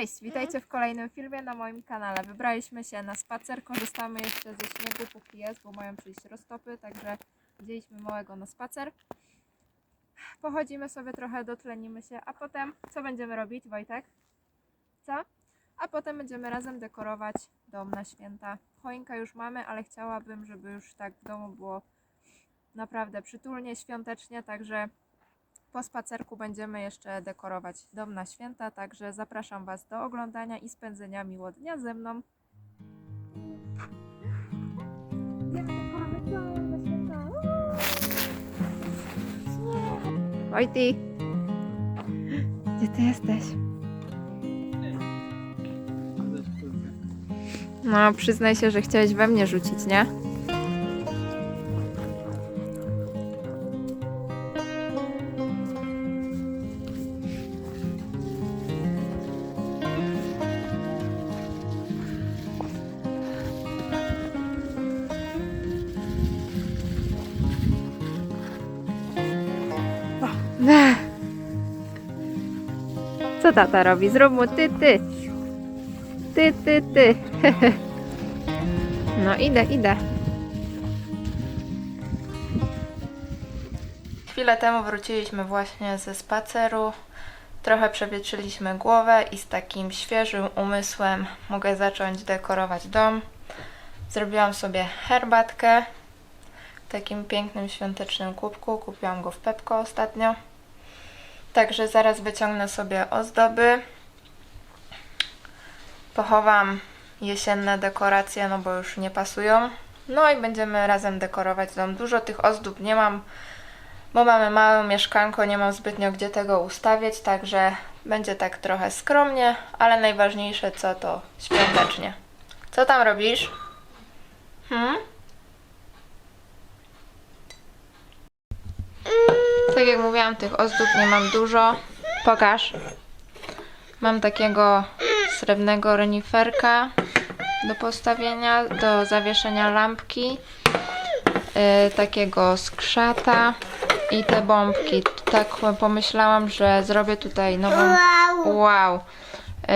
Cześć, witajcie w kolejnym filmie na moim kanale. Wybraliśmy się na spacer, korzystamy jeszcze ze śniegu póki jest, bo mają przyjść roztopy, także wzięliśmy małego na spacer. Pochodzimy sobie trochę, dotlenimy się, a potem co będziemy robić, Wojtek? Co? A potem będziemy razem dekorować dom na święta. Choinkę już mamy, ale chciałabym, żeby już tak w domu było naprawdę przytulnie, świątecznie, także po spacerku będziemy jeszcze dekorować dom na święta, także zapraszam Was do oglądania i spędzenia miło dnia ze mną. Wojty! Gdzie Ty jesteś? No, przyznaj się, że chciałeś we mnie rzucić, nie? Co tata robi? Zrób mu ty, ty. Ty, ty, ty. No idę, idę. Chwilę temu wróciliśmy właśnie ze spaceru. Trochę przewietrzyliśmy głowę i z takim świeżym umysłem mogę zacząć dekorować dom. Zrobiłam sobie herbatkę w takim pięknym świątecznym kubku. Kupiłam go w Pepko ostatnio. Także zaraz wyciągnę sobie ozdoby. Pochowam jesienne dekoracje, no bo już nie pasują. No i będziemy razem dekorować dom. Dużo tych ozdób nie mam, bo mamy małe mieszkanko, nie mam zbytnio gdzie tego ustawiać, także będzie tak trochę skromnie, ale najważniejsze co to świątecznie. Co tam robisz? Hmm? Tak jak mówiłam, tych ozdób nie mam dużo. Pokaż. Mam takiego srebrnego reniferka do postawienia, do zawieszenia lampki, yy, takiego skrzata i te bombki. Tak pomyślałam, że zrobię tutaj nową, wow, yy,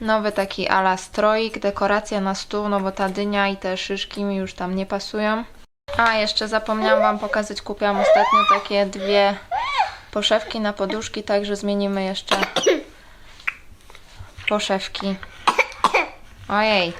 nowy taki ala stroik, dekoracja na stół, no bo ta dynia i te szyszki mi już tam nie pasują. A, jeszcze zapomniałam Wam pokazać, kupiłam ostatnio takie dwie poszewki na poduszki, także zmienimy jeszcze poszewki. Ojej.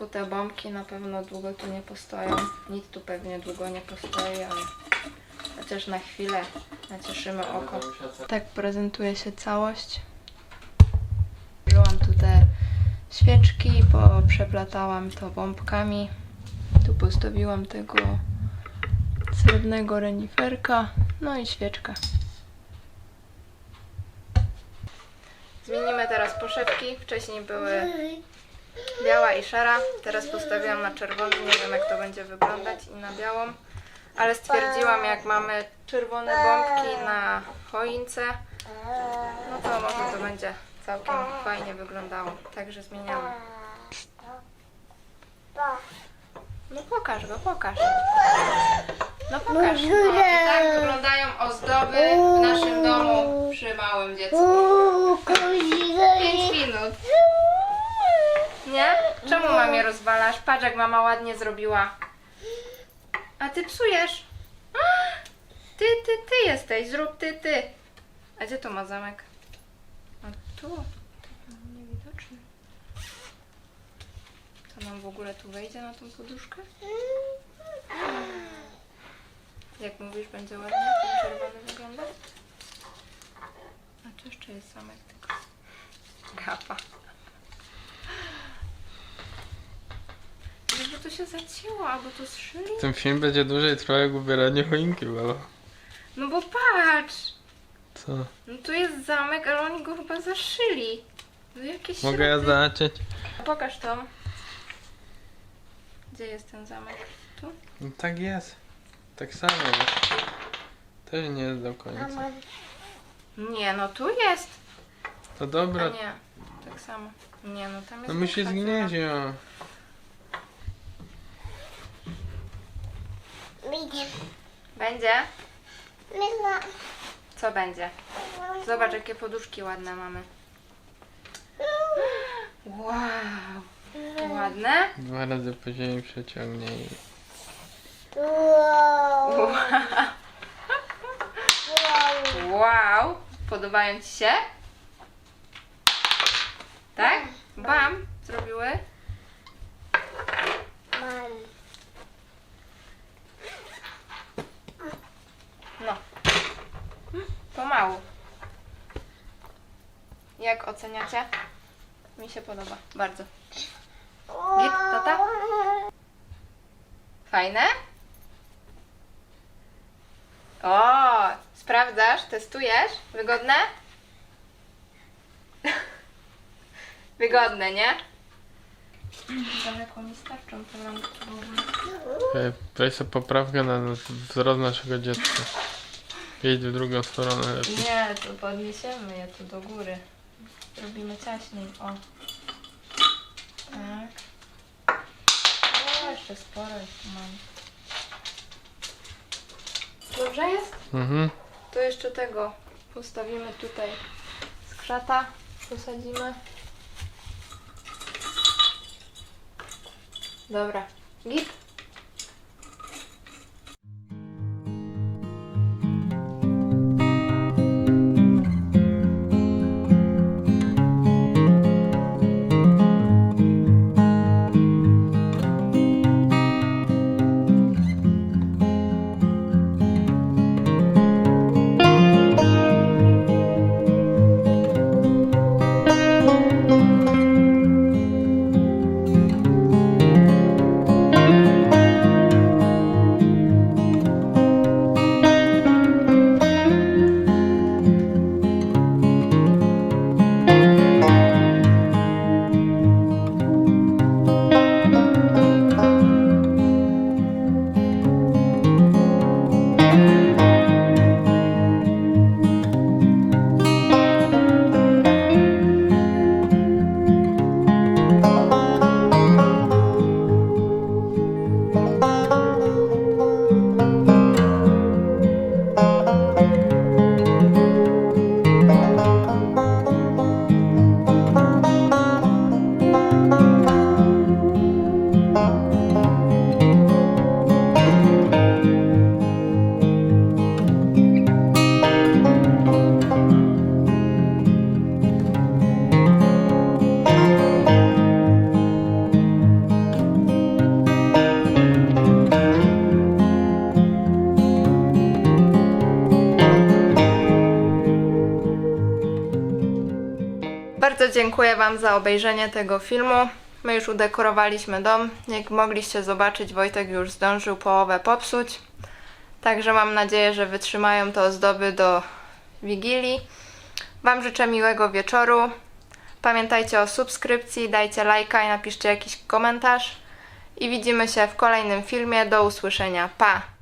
Wojtku te bombki na pewno długo tu nie postoją. Nic tu pewnie długo nie postoi, ale chociaż na chwilę nacieszymy oko. Tak prezentuje się całość. Wzięłam tu te świeczki, przeplatałam to bombkami. Tu postawiłam tego srebrnego reniferka, no i świeczka. Zmienimy teraz poszewki. Wcześniej były biała i szara. Teraz postawiłam na czerwony. Nie wiem jak to będzie wyglądać i na białą. Ale stwierdziłam jak mamy czerwone bombki na choince, no to może to będzie całkiem fajnie wyglądało. Także zmieniamy. No pokaż go, pokaż. No pokaż. No, i tak wyglądają ozdoby w naszym domu przy małym dziecku. 5 minut. Nie? Czemu mamie rozwalasz? Patrz jak mama ładnie zrobiła. A ty psujesz. Ty, ty, ty jesteś. Zrób ty, ty. A gdzie to ma zamek? A tu. Tu Niewidoczny. To nam w ogóle tu wejdzie na tą poduszkę? Jak mówisz, będzie ładnie ten czerwony wyglądać? A tu jeszcze jest zamek tylko. Gapa. To się zacięło, albo to zszyli? Ten film będzie dłużej trwał jak ubieranie choinki, baba. No bo patrz! Co? No tu jest zamek, ale oni go chyba zaszyli. No jakieś Mogę ja środy. zacząć? Pokaż to. Gdzie jest ten zamek? Tu? No tak jest. Tak samo jest. Też nie jest do końca. Nie, no tu jest. To A dobra. nie, tak samo. Nie, no tam jest. No musi większa zgnieć dziura. Ją. Będzie? Co będzie? Zobacz, jakie poduszki ładne mamy. Wow! Ładne? Dwa razy po ziemi przeciągnie i... Wow! Podobają Ci się? Tak? Bam! Zrobiły? No. Pomału. Jak oceniacie? Mi się podoba. Bardzo. Git, tata? Fajne? O, sprawdzasz, testujesz? Wygodne? Wygodne, nie? Daleko mi starczą te lampki. Ej, Weź sobie poprawkę na wzrost naszego dziecka. Jedź w drugą stronę lepiej. Nie, to podniesiemy je tu do góry. Robimy ciaśniej. O. Tak. O, jeszcze sporo jeszcze mam. Dobrze jest? Mhm. To jeszcze tego postawimy tutaj skrzata, posadzimy. Dobra, git. Dziękuję Wam za obejrzenie tego filmu. My już udekorowaliśmy dom. Jak mogliście zobaczyć, Wojtek już zdążył połowę popsuć. Także mam nadzieję, że wytrzymają te ozdoby do Wigilii. Wam życzę miłego wieczoru. Pamiętajcie o subskrypcji, dajcie lajka i napiszcie jakiś komentarz. I widzimy się w kolejnym filmie. Do usłyszenia. Pa!